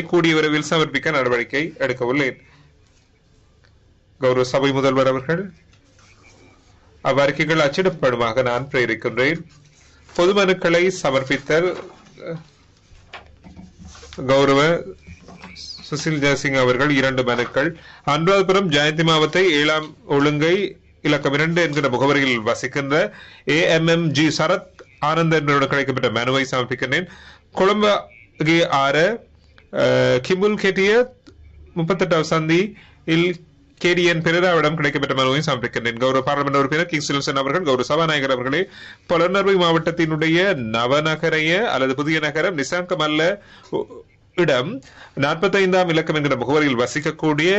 கூடிய விரைவில் சமர்ப்பிக்க நடவடிக்கை எடுக்க உள்ளேன் கௌரவ சபை முதல்வர் அவர்கள் அவ்வறிக்கைகள் அச்சிடப்படுமாக நான் பிரேரிக்கின்றேன். பொது மனுக்களை சமர்ப்பித்தல் கௌரவ சுசில் ஜெயசிங் அவர்கள் இரண்டு மனுக்கள். அனுராதபுரம் ஜெயந்தி மாவத்தை ஏழாம் ஒழுங்கை இலக்கம் இரண்டு என்கிற முகவரியில் வசிக்கின்ற A M M G Sarath Anand என்பவரோடு கிடைக்கப்பட்ட மனுவை சமர்ப்பிக்கின்றேன். கொழும்பு ஆறு அஹ், கேட்டிய முப்பத்தெட்டாவது சந்தி இல் கேடிஎன் பெரேராவிடம் கிடைக்கப்பட்ட மனுவையும் சமர்ப்பிக்கின்றேன். கௌரவ பாராளுமன்ற உறுப்பினர் கிங் சில்சன் அவர்கள் கௌரவ சபாநாயகர் அவர்களே புலனர்வை மாவட்டத்தினுடைய நவநகரைய அல்லது புதிய நகரம் நிசாங்கம் அல்ல இடம் நாற்பத்தைந்தாம் இலக்கம் என்கிற முகவரியில் வசிக்கக்கூடிய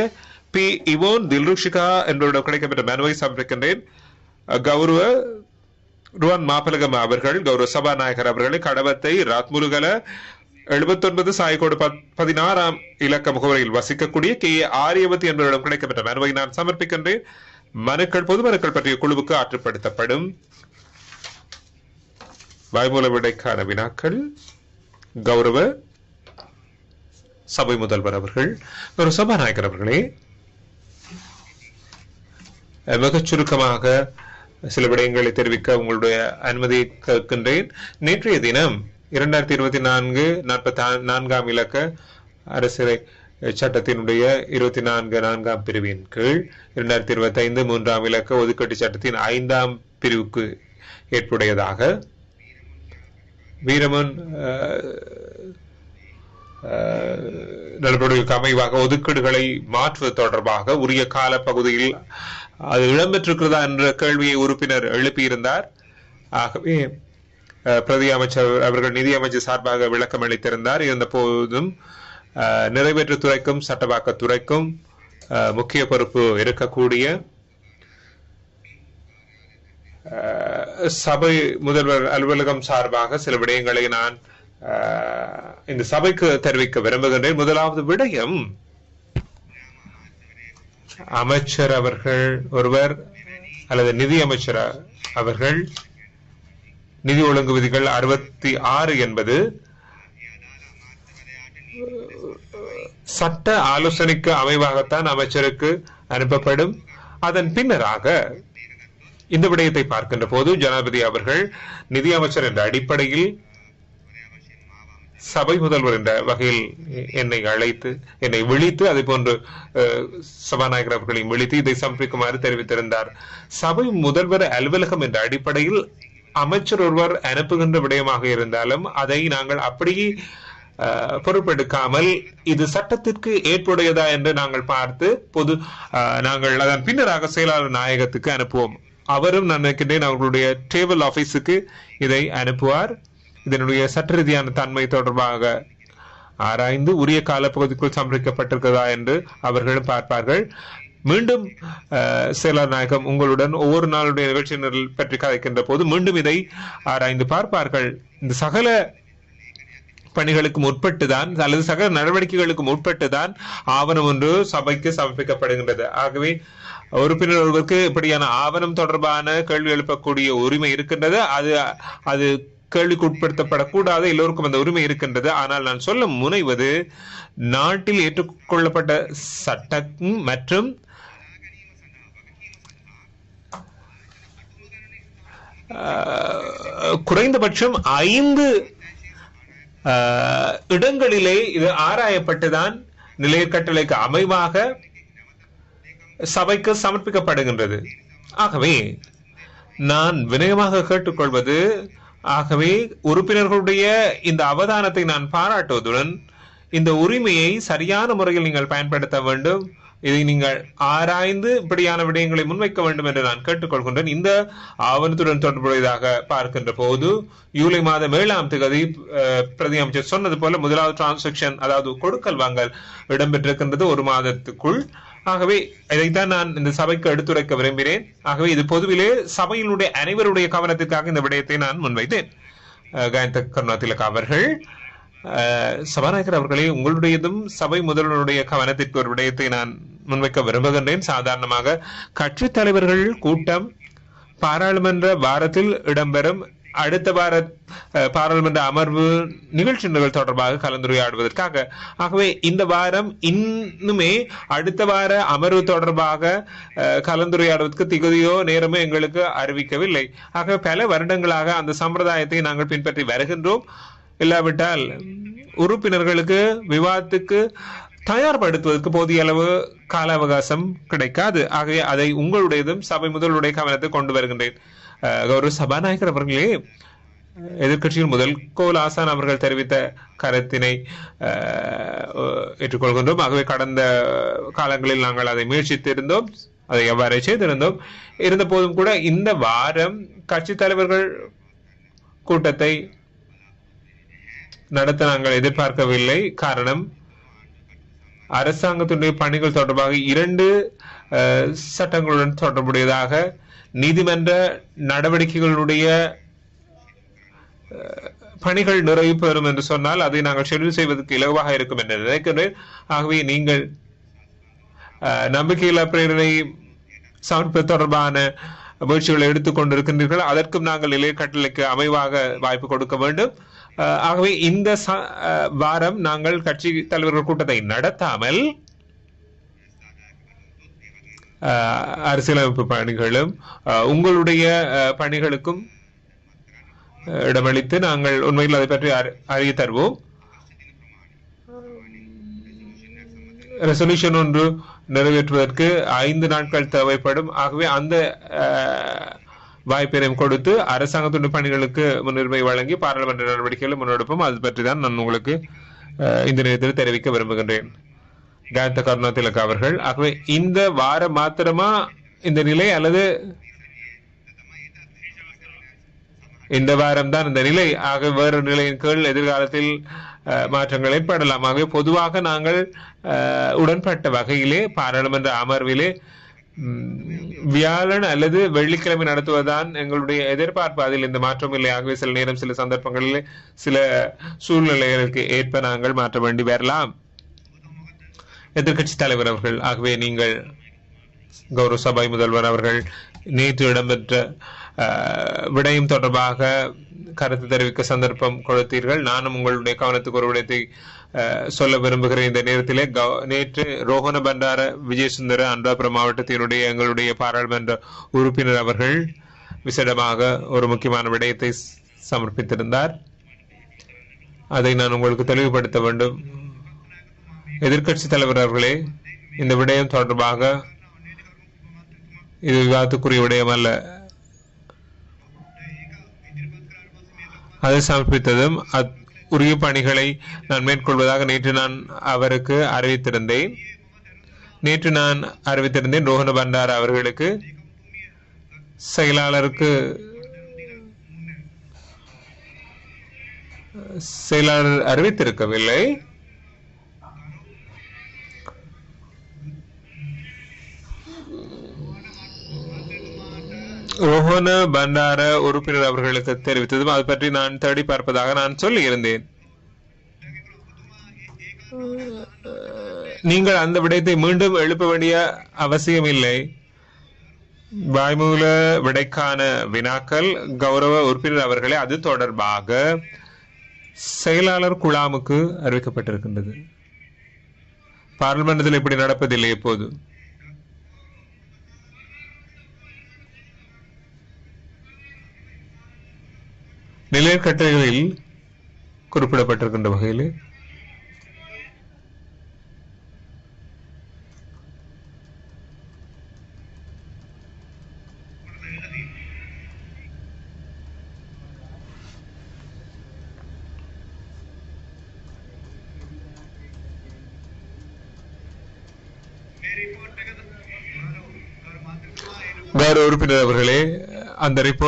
பி. இவோன் தில்ருஷிகா என்பவரிடம் கிடைக்கப்பட்ட மனுவை சமர்ப்பிக்கின்றேன். கௌரவ ருவான் மாபலகம் அவர்கள் கௌரவ சபாநாயகர் அவர்களை கடவத்தை ராத்முருகல எழுபத்தொன்பது சாயக்கோடு பதினாறாம் இலக்க முகவரியில் வசிக்கக்கூடிய கே. ஏ ஆரியவதி என்பவரிடம் கிடைக்கப்பட்ட மனுவை நான் சமர்ப்பிக்கின்றேன். மனுக்கள் பொது மனுக்கள் பற்றிய குழுவுக்கு ஆற்றுப்படுத்தப்படும். வாய்மூல விடைக்கான வினாக்கள். கௌரவ சபை முதல்வர் அவர்கள் ஒரு சபாநாயகர் அவர்களே. மிகச் சுருக்கமாக சில விடயங்களை தெரிவிக்க உங்களுடைய அனுமதி கேட்கின்றேன். நேற்றைய தினம் இரண்டாயிரத்தி இருபத்தி நான்கு நாற்பத்தி நான்காம் இலக்க அரசரை சட்டத்தினுடைய இருபத்தி நான்கு நான்காம் பிரிவின் கீழ் இரண்டாயிரத்தி இருபத்தி ஐந்து மூன்றாம் இலக்க ஒதுக்கீட்டு சட்டத்தின் ஐந்தாம் பிரிவுக்கு ஏற்புடையதாக வீரமன் அஹ், நடவடிக்கைக்கு அமைவாக ஒதுக்கீடுகளை மாற்றுவது தொடர்பாக உரிய காலப்பகுதியில் அது இடம்பெற்றிருக்கிறதா என்ற கேள்வியை உறுப்பினர் எழுப்பியிருந்தார். ஆகவே பிரதி அமைச்சர் அவர்கள் நிதி அமைச்சர் சார்பாக விளக்கம் அளித்திருந்தார். இருந்த போதும் நிறைவேற்று துறைக்கும் சட்டவாக்கத்துறைக்கும் முக்கிய பொறுப்பு இருக்கக்கூடிய சபை முதல்வர் அலுவலகம் சார்பாக சில விடயங்களை நான் இந்த சபைக்கு தெரிவிக்க விரும்புகின்றேன். முதலாவது விடயம் அமைச்சர் அவர்கள் ஒருவர் அல்லது நிதி அமைச்சர் அவர்கள் நிதி ஒழுங்கு விதிகள் அறுபத்தி ஆறு என்பது சட்ட ஆலோசனைக்கு அமைவாகத்தான் அமைச்சருக்கு அனுப்பப்படும். அதன் பின்னராக இந்த விடயத்தை பார்க்கின்ற போது ஜனாதிபதி அவர்கள் நிதி அமைச்சர் என்ற அடிப்படையில் சபை முதல்வர் என்ற வகையில் என்னை அழைத்து என்னை விழித்து அதே போன்று சபாநாயகர் அவர்களையும் விழித்து இதை சமர்ப்பிக்குமாறு தெரிவித்திருந்தார். சபை முதல்வர் அலுவலகம் என்ற அடிப்படையில் அமைச்சர் ஒருவர் அனுப்புகின்ற விடயமாக இருந்தாலும் அதை நாங்கள் அப்படியே பொறுப்பெடுக்காமல் இது சட்டத்திற்கு ஏற்புடையதா என்று நாங்கள் பார்த்து பொது நாங்கள் அதன் பின்னராக செயலாளர் நாயகத்துக்கு அனுப்புவோம். அவரும் நான் நினைக்கின்றேன் அவர்களுடைய டேபிள் ஆபீஸுக்கு இதை அனுப்புவார். இதனுடைய சட்ட ரீதியான தன்மை தொடர்பாக ஆராய்ந்து உரிய காலப்பகுதிக்குள் சமர்ப்பிக்கப்பட்டிருக்கிறதா என்று அவர்களும் பார்ப்பார்கள். மீண்டும் செயலர் நாயகம் உங்களுடன் ஒவ்வொரு நாளுடைய நிகழ்ச்சியினர் பற்றி கதைக்கின்ற போது மீண்டும் இதை ஆராய்ந்து பார்ப்பார்கள். இந்த சகல பணிகளுக்கு தான் அல்லது சகல நடவடிக்கைகளுக்கு தான் ஆவணம் ஒன்று சபைக்கு சமர்ப்பிக்கப்படுகின்றது. ஆகவே உறுப்பினர் ஒருவருக்கு இப்படியான ஆவணம் தொடர்பான கேள்வி எழுப்பக்கூடிய உரிமை இருக்கின்றது. அது அது கேள்விக்கு உட்படுத்தப்படக்கூடாது. எல்லோருக்கும் அந்த உரிமை இருக்கின்றது. ஆனால் நான் சொல்ல முனைவது நாட்டில் ஏற்றுக்கொள்ளப்பட்ட சட்டம் மற்றும் குறைந்தபட்சம் ஐந்து இடங்களிலே இது ஆராயப்பட்டுதான் நிலையக்கட்டளைக்கு அமைவாக சபைக்கு சமர்ப்பிக்கப்படுகின்றது. ஆகவே நான் வினயமாக கேட்டுக்கொள்வது ஆகவே உறுப்பினர்களுடைய இந்த அவதானத்தை நான் பாராட்டுவதுடன் இந்த உரிமையை சரியான முறையில் நீங்கள் பயன்படுத்த வேண்டும். இதை நீங்கள் ஆராய்ந்து இப்படியான விடயங்களை முன்வைக்க வேண்டும் என்று நான் கேட்டுக்கொள்கின்றேன். இந்த ஆவணத்துடன் தொடர்புடையதாக பார்க்கின்ற போது ஜூலை மாதம் ஏழாம் தேதி பிரதி அமைச்சர் சொன்னது போல முதலாவது டிரான்சாக்ஷன் அதாவது கொடுக்கல் வாங்கல் இடம்பெற்றிருக்கின்றது ஒரு மாதத்துக்குள். ஆகவே இதைத்தான் நான் இந்த சபைக்கு எடுத்துரைக்க விரும்பினேன் ஆகவே இது பொதுவிலே சபையினுடைய அனைவருடைய கவனத்திற்காக இந்த விடயத்தை நான் முன்வைத்தேன். காயந்த கருணாதிலக் அவர்கள் சபாநாயகர் அவர்களே உங்களுடையதும் சபை முதல்வருடைய கவனத்திற்கு ஒரு விடயத்தை நான் முன்வைக்க விரும்புகின்றேன். சாதாரணமாக கட்சி தலைவர்கள் கூட்டம் பாராளுமன்ற வாரத்தில் இடம்பெறும். அடுத்த வார பாராளுமன்ற அமர்வு நிகழ்ச்சி நிகழ் தொடர்பாக கலந்துரையாடுவதற்காக. ஆகவே இந்த வாரம் இன்னுமே அடுத்த வார அமர்வு தொடர்பாக கலந்துரையாடுவதற்கு திகதியோ நேரமோ எங்களுக்கு அறிவிக்கவில்லை. ஆக பல வருடங்களாக அந்த சம்பிரதாயத்தை நாங்கள் பின்பற்றி வருகின்றோம். இல்லாவிட்டால் உறுப்பினர்களுக்கு விவாதத்துக்கு தயார்படுத்துவதற்கு போதிய அளவு கால அவகாசம் கிடைக்காது. ஆகவே அதை உங்களுடையதும் சபை முதலுடைய கவனத்தை கொண்டு வருகின்றேன். கௌரவ சபாநாயகர் அவர்களே எதிர்க்கட்சியின் முதல் கோல் ஆசான் அவர்கள் தெரிவித்த கருத்தினை ஏற்றுக்கொள்கின்றோம். ஆகவே கடந்த காலங்களில் நாங்கள் அதை முயற்சித்திருந்தோம் அதை எவ்வாறு செய்திருந்தோம். இருந்த போதும் கூட இந்த வாரம் கட்சி தலைவர்கள் கூட்டத்தை நடத்த நாங்கள் எதிர்பார்க்கவில்லை. காரணம் அரசாங்கத்தினுடைய பணிகள் தொடர்பாக இரண்டு சட்டங்களுடன் தொடர்புடையதாக நீதிமன்ற நடவடிக்கைகளுடைய பணிகள் நிறைவு பெறும் என்று சொன்னால் அதை நாங்கள் ஷெடியூல் செய்வதற்கு இலகுவாக இருக்கும் என்று நினைக்கிறேன். ஆகவே நீங்கள் நம்பிக்கையில்லா பிரேரணை சமர்ப்பது தொடர்பான முயற்சிகளை எடுத்துக் கொண்டிருக்கின்றீர்கள் அதற்கும் நாங்கள் இளைய கட்டளைக்கு அமைவாக வாய்ப்பு கொடுக்க வேண்டும். ஆகவே இந்த வாரம் நாங்கள் கட்சி தலைவர்கள் கூட்டத்தை நடத்தாமல் அரசியலமைப்பு பணிகளும் உங்களுடைய பணிகளுக்கும் இடமளித்து நாங்கள் உண்மையில் அதை பற்றி அறி- அறிய தருவோம். ரெசல்யூஷன் ஒன்று நிறைவேற்றுவதற்கு ஐந்து நாட்கள் தேவைப்படும். ஆகவே அந்த அஹ், வாய்ப்பினையும் கொடுத்து அரசாங்கத்துடைய பணிகளுக்கு முன்னுரிமை வழங்கி பாராளுமன்ற நடவடிக்கைகளை முன்னெடுப்போம். அது பற்றி தான் நான் உங்களுக்கு இந்த நேரத்தில் தெரிவிக்க விரும்புகின்றேன். காந்த கருணா திலக் அவர்கள். ஆகவே இந்த வாரம் மாத்திரமா இந்த நிலை அல்லது இந்த வாரம் தான் இந்த நிலை. ஆக வேறு நிலையின் கீழ் எதிர்காலத்தில் அஹ், மாற்றங்கள் ஏற்படலாம். ஆகவே பொதுவாக நாங்கள் உடன்பட்ட வகையிலே பாராளுமன்ற அமர்விலே வியாழன் அல்லது வெள்ளிக்கிழமை நடத்துவதுதான் எங்களுடைய எதிர்பார்ப்பு. அதில் இந்த மாற்றம் இல்லை. ஆகவே சில நேரம் சில சந்தர்ப்பங்களில் சில சூழ்நிலைகளுக்கு ஏற்ப நாங்கள் மாற்ற வேண்டி வரலாம். எதிர்க்கட்சி தலைவர் அவர்கள் ஆகவே நீங்கள் கௌரவ சபை முதல்வர் அவர்கள் நேற்று இடம்பெற்ற விடயம் தொடர்பாக கருத்து தெரிவிக்க சந்தர்ப்பம் கொடுத்தீர்கள். நானும் உங்களுடைய கவனத்துக்கு ஒரு விடயத்தை சொல்ல விரும்புகிறேன் இந்த நேரத்திலே. நேற்று ரோஹன பண்டார விஜயசுந்தர அனுராபுரம் மாவட்டத்தினுடைய எங்களுடைய பாராளுமன்ற உறுப்பினர் அவர்கள் விசேடமாக ஒரு முக்கியமான விடயத்தை சமர்ப்பித்திருந்தார். அதை நான் உங்களுக்கு தெளிவுபடுத்த வேண்டும். எதிர்க்கட்சி தலைவர் அவர்களே இந்த விடயம் தொடர்பாக இது விவாதத்துக்குரிய விடயம் அல்ல. அதை சமர்ப்பித்ததும் அத்- உரிய பணிகளை நான் மேற்கொள்வதாக நேற்று நான் அவருக்கு அறிவித்திருந்தேன். நேற்று நான் அறிவித்திருந்தேன் ரோஹன பண்டார் அவர்களுக்கு. செயலாளருக்கு செயலாளர் அறிவித்திருக்கவில்லை. ரோஹன பண்டார உறுப்பினர் அவர்களுக்கு தெரிவித்ததும் அது பற்றி நான் தேடி பார்ப்பதாக நான் சொல்லி இருந்தேன் நீங்கள் அந்த விடயத்தை மீண்டும் எழுப்ப வேண்டிய அவசியம் இல்லை. வாய்மூல விடைக்கான வினாக்கள் கௌரவ உறுப்பினர் அவர்களே அது தொடர்பாக செயலாளர் குழாமுக்கு அறிவிக்கப்பட்டிருக்கின்றது. பார்லிமெண்டத்தில் இப்படி நடப்பதில்லை எப்போது நிலைய கட்டளைகளில் குறிப்பிடப்பட்டிருக்கின்ற வகையில் கௌரவ உறுப்பினர் அவர்களே அந்த ரிப்போர்ட்